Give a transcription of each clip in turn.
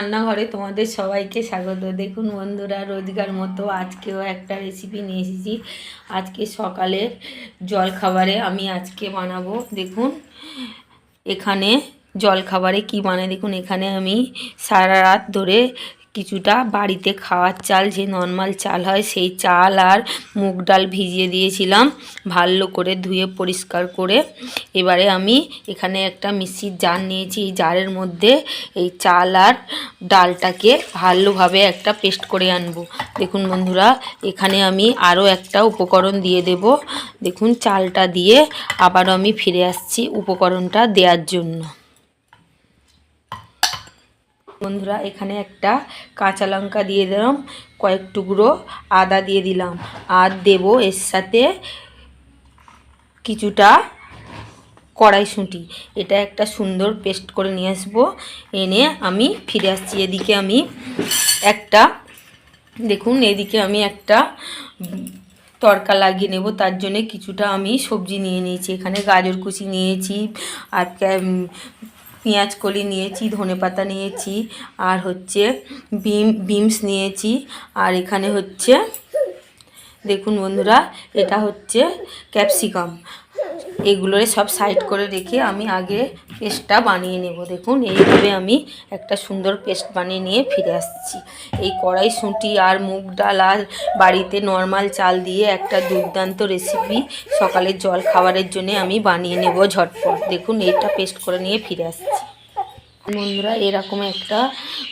রান্নাঘরে তোমাদের সবাইকে স্বাগত। দেখুন বন্ধুরা, রোজগার মতো আজকেও একটা রেসিপি নিয়ে এসেছি। আজকে সকালের জলখাবারে আমি আজকে বানাবো। দেখুন, এখানে জলখাবারে কি বানাই? দেখুন, এখানে আমি সারা রাত ধরে কিছুটা বাড়িতে খাওয়ার চাল, যে নর্মাল চাল হয় সেই চাল আর মুগ ডাল ভিজিয়ে দিয়েছিলাম। ভালো করে ধুয়ে পরিষ্কার করে এবারে আমি এখানে একটা মিক্সির জার নিয়েছি। এই জারের মধ্যে এই চাল আর ডালটাকে ভালোভাবে একটা পেস্ট করে আনব। দেখুন বন্ধুরা, এখানে আমি আরও একটা উপকরণ দিয়ে দেব। দেখুন, চালটা দিয়ে আবারও আমি ফিরে আসছি উপকরণটা দেওয়ার জন্য। বন্ধুরা, এখানে একটা কাঁচা লঙ্কা দিয়ে দিলাম, কয়েক টুকরো আদা দিয়ে দিলাম। আর দেব এর সাথে কিছুটা কড়াইশুঁটি। এটা একটা সুন্দর পেস্ট করে নিয়ে আসব। এনে আমি ফিরে আসছি। এদিকে আমি একটা, দেখুন, এদিকে আমি একটা তড়কা লাগিয়ে নেব। তার জন্য কিছুটা আমি সবজি নিয়ে নিয়েছি। এখানে গাজর কুচি নিয়েছি, আর পেঁয়াজ কলি নিয়েছি ধনে পাতা নিয়েছি আর হচ্ছে বিম বিমস নিয়েছি আর এখানে হচ্ছে দেখুন বন্ধুরা, এটা হচ্ছে ক্যাপসিকাম। এগুলোরে সব সাইড করে রেখে আমি আগে পেস্টটা বানিয়ে নেব। দেখুন, এইভাবে আমি একটা সুন্দর পেস্ট বানিয়ে নিয়ে ফিরে আসছি। এই কড়াই শুঁটি আর মুগ ডাল আর বাড়িতে নর্মাল চাল দিয়ে একটা দুর্দান্ত রেসিপি সকালের জল খাবারের জন্য আমি বানিয়ে নেব ঝটপট। দেখুন এটা পেস্ট করে নিয়ে ফিরে আসছি। বন্ধুরা, এরকম একটা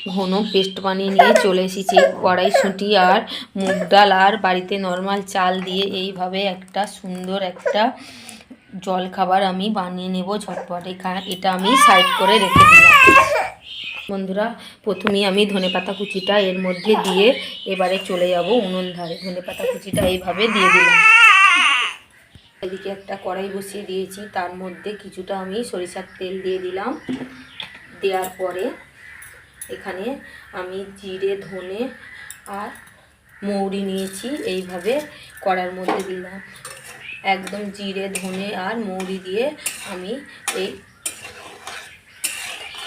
ঘন পেস্ট বানিয়ে নিয়ে চলে এসেছি। কড়াইশুঁটি আর মুগ ডাল আর বাড়িতে নর্মাল চাল দিয়ে এইভাবে একটা সুন্দর একটা জল খাবার আমি বানিয়ে নেব ঝটপট। এখা- এটা আমি সাইড করে রেখে দিলাম। বন্ধুরা, প্রথমেই আমি ধনেপাতা কুচিটা এর মধ্যে দিয়ে এবারে চলে যাব উনুন ধারে। ধনেপাতা কুচিটা এইভাবে দিয়ে দিলাম। এদিকে একটা কড়াই বসিয়ে দিয়েছি, তার মধ্যে কিছুটা আমি সরিষার তেল দিয়ে দিলাম। দেওয়ার পরে এখানে আমি জিরে, ধনে আর মৌরি নিয়েছি, এইভাবে কড়ার মধ্যে দিলাম। একদম জিরে, ধনে আর মৌরি দিয়ে আমি এই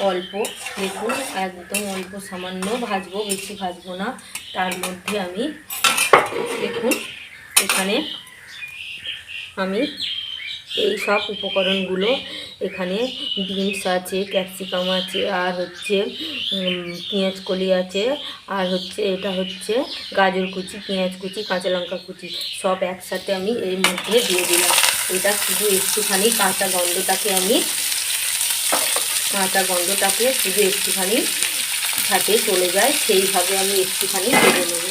অল্প, দেখুন, একদম অল্প সামান্য ভাজবো, বেশি ভাজবো না। তার মধ্যে আমি, দেখুন, এখানে আমি এই সব উপকরণগুলো এখানে বিনস আছে, ক্যাপসিকাম আছে, আর হচ্ছে পেঁয়াজ কলি আছে, আর হচ্ছে, এটা হচ্ছে গাজর কুচি, পেঁয়াজ কুচি, কাঁচা লঙ্কা কুচি, সব একসাথে আমি এর মধ্যে দিয়ে দিলাম। এটা শুধু একটুখানি কাঁচা গন্ধটাকে আমি, কাঁচা গন্ধটাকে শুধু একটুখানি হাতে চলে যায়, সেইভাবে আমি একটুখানি ভেজে নেব।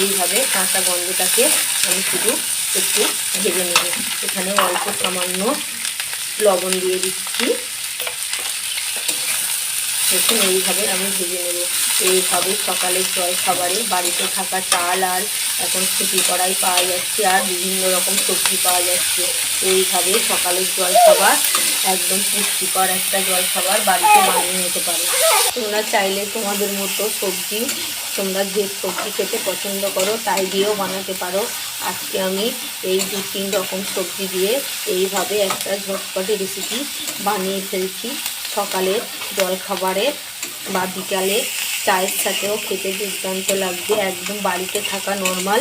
এইভাবে কাঁচা গন্ধটাকে আমি শুধু একটু ভেজে নেব। এখানে অল্প সামান্য লবণ দিয়ে দিচ্ছি। দেখুন, এইভাবে আমি ভেজে নেব। এইভাবে সকালের জল খাবারে বাড়িতে থাকা চাল আর এখন ছুটি কড়াই পাওয়া যাচ্ছে আর বিভিন্ন রকম সবজি পাওয়া যাচ্ছে। এইভাবে সকালের জল খাবার একদম পুষ্টিকর একটা জল খাবার বাড়িতে বানিয়ে নিতে পারো। তোমরা চাইলে তোমাদের মতো সবজি, তোমরা যে সবজি খেতে পছন্দ করো তাই দিয়েও বানাতে পারো। আজকে আমি এই দু তিন রকম সবজি দিয়ে এইভাবে একটা ঝটপটে রেসিপি বানিয়ে ফেলছি। সকালের জলখাবারে বা বিকালে চায়ের সাথেও খেতে দুর্দান্ত লাগবে, একদম বাড়িতে থাকা নর্মাল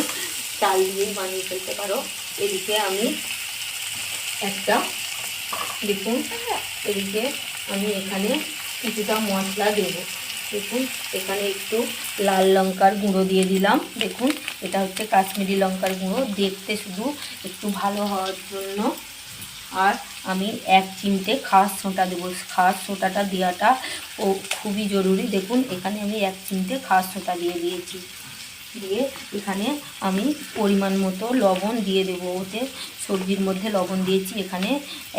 চাল দিয়েই বানিয়ে ফেলতে পারো। এদিকে আমি একটা, দেখুন, এদিকে আমি এখানে কিছুটা মশলা দেবো। দেখুন, এখানে একটু লাল লঙ্কার গুঁড়ো দিয়ে দিলাম। দেখুন, এটা হচ্ছে কাশ্মীরি লঙ্কার গুঁড়ো। দেখতে শুধু একটু ভালো হওয়ার জন্য। আর আমি এক চিমটে খাস সোঁটা দেবো। খাস সোঁটাটা দেওয়াটা ও খুবই জরুরি। দেখুন, এখানে আমি এক চিমটে খাস সোঁটা দিয়ে দিয়েছি। দিয়ে এখানে আমি পরিমাণ মতো লবণ দিয়ে দেবো ওতে। সবজির মধ্যে লবণ দিয়েছি। এখানে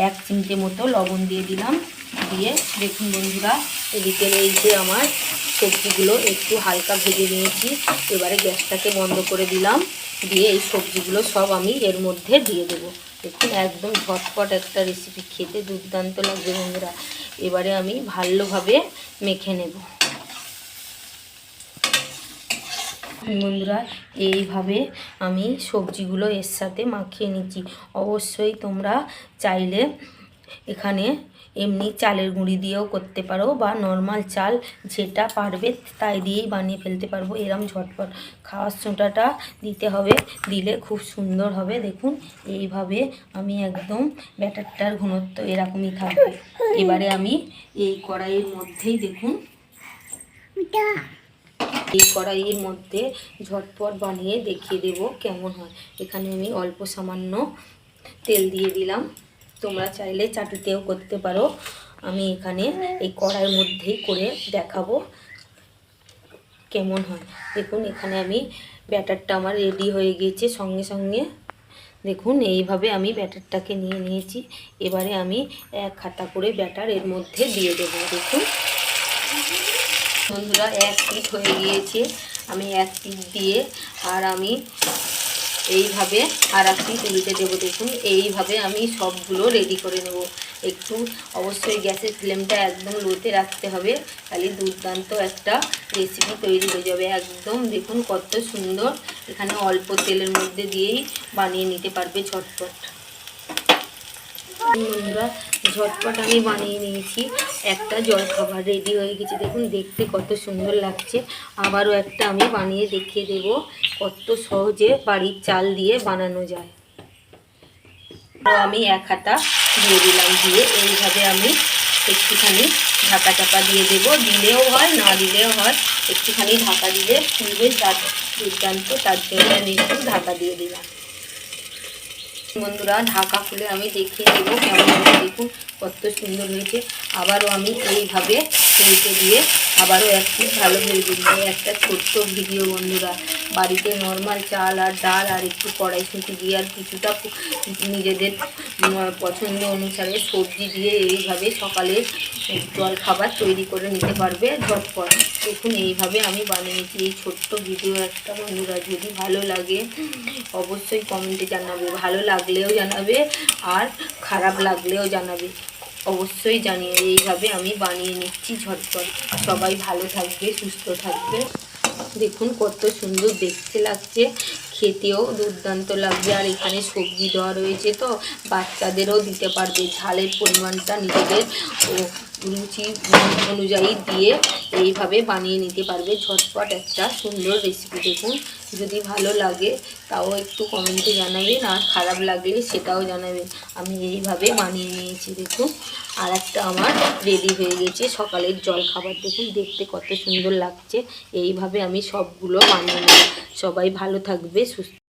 এক চিমটে মতো লবণ দিয়ে দিলাম। দিয়ে দেখুন বন্ধুরা এদিকে এই যে আমার সবজিগুলো একটু হালকা ভেজে নিয়েছি। এবারে গ্যাসটাকে বন্ধ করে দিলাম। দিয়ে এই সবজিগুলো সব আমি এর মধ্যে দিয়ে দেবো। দেখুন, একদম ঝটপট একটা রেসিপি খেতে দুর্দান্ত লাগবে বন্ধুরা। এবারে আমি ভালোভাবে মেখে নেব। বন্ধুরা, এইভাবে আমি সবজিগুলো এর সাথে মাখিয়ে নিচ্ছি। অবশ্যই তোমরা চাইলে এখানে এমনি চালের গুঁড়ি দিয়েও করতে পারো বা নর্মাল চাল যেটা পারবে তাই দিয়েই বানিয়ে ফেলতে পারব। এরম ঝটপট খাওয়ার সোঁটাটা দিতে হবে, দিলে খুব সুন্দর হবে। দেখুন, এইভাবে আমি একদম ব্যাটারটার ঘনত্ব এরকমই থাকবে। এবারে আমি এই কড়াইয়ের মধ্যেই দেখুন, এই কড়াইয়ের মধ্যে ঝটপট বানিয়ে দেখিয়ে দেব কেমন হয়। এখানে আমি অল্প সামান্য তেল দিয়ে দিলাম। তোমরা চাইলে চাটুতেও করতে পারো। আমি এখানে এই কড়াইয়ের মধ্যেই করে দেখাবো কেমন হয়। দেখুন, এখানে আমি ব্যাটারটা আমার রেডি হয়ে গিয়েছে সঙ্গে সঙ্গে। দেখুন, এইভাবে আমি ব্যাটারটাকে নিয়ে নিয়েছি। এবারে আমি এক খাতা করে ব্যাটার এর মধ্যে দিয়ে দেবো। দেখুন। বন্ধুরা, এক পিঠ হয়ে গিয়েছে। আমি এক পিঠ দিয়ে আর আমি এইভাবে আর একটি তুলিতে দেবো দেখুন, এইভাবে আমি সবগুলো রেডি করে নেব। একটু অবশ্যই গ্যাসের ফ্লেমটা একদম লোতে রাখতে হবে খালি দুর্দান্ত একটা রেসিপি তৈরি হয়ে যাবে। একদম দেখুন কত সুন্দর, এখানে অল্প তেলের মধ্যে দিয়েই বানিয়ে নিতে পারবে ঝটপট। বন্ধুরা ঝটপট আমি বানিয়ে নিয়েছি। একটা জলখাবার রেডি হয়ে গেছে। দেখুন, দেখতে কত সুন্দর লাগছে। আবারও একটা আমি বানিয়ে দেখিয়ে দেব কত সহজে বাড়ির চাল দিয়ে বানানো যায়। আমি এক হাতা দিয়ে দিলাম দিয়ে। এইভাবে আমি একটুখানি ঢাকা চাপা দিয়ে দেবো। দিলেও হয়, না দিলেও হয়। একটুখানি ঢাকা দিলে ফুলবে তার দুর্দান্ত। তার জন্য আমি একটু ঢাকা দিয়ে দিলাম। বন্ধুরা, ঢাকা খুলে আমি দেখিয়ে দেবো কেমন দেখুন, কত সুন্দর হয়েছে। আবারও আমি এইভাবে রেখে দিয়ে আবারও একটু ভালো হয়ে দিল একটা ছোট্ট ভিডিও বন্ধুরা, বাড়িতে নর্মাল চাল আর ডাল আর একটু কড়াইশুঁটি দিয়ে আর কিছুটা নিজেদের পছন্দ অনুসারে সবজি দিয়ে এইভাবে সকালে জল খাবার তৈরি করে নিতে পারবে। ঝটপট। দেখুন, এইভাবে আমি বানিয়েছি। এই ছোট্ট ভিডিও একটা বন্ধুরা, যদি ভালো লাগে অবশ্যই কমেন্টে জানাবে। ভালো লাগলেও জানাবে আর খারাপ লাগলেও জানাবে। অবশ্যই জানিয়ে এইভাবে আমি বানিয়ে নিচ্ছি ঝটপট। সবাই ভালো থাকবে, সুস্থ থাকবে। দেখুন কত সুন্দর দেখতে লাগছে। খেতেও দুর্দান্ত লাগবে আর এখানে সবজি দেওয়া রয়েছে তো, বাচ্চাদেরও দিতে পারবে। ঝালের পরিমাণটা নিজেদের ও রুচি অনুযায়ী দিয়ে এইভাবে বানিয়ে নিতে পারবে। ঝটপট একটা সুন্দর রেসিপি দেখুন। যদি ভালো লাগে, তাও একটু কমেন্টে জানাবেন। আর খারাপ লাগলে সেটাও জানাবেন। আমি এইভাবে বানিয়ে নিয়েছি, দেখুন। আর একটা আমার রেডি হয়ে গেছে সকালের জল খাবার দেখুন, দেখতে কত সুন্দর লাগছে। এইভাবে আমি সবগুলো বানিয়ে নেব সবাই ভালো থাকবে সুস্থ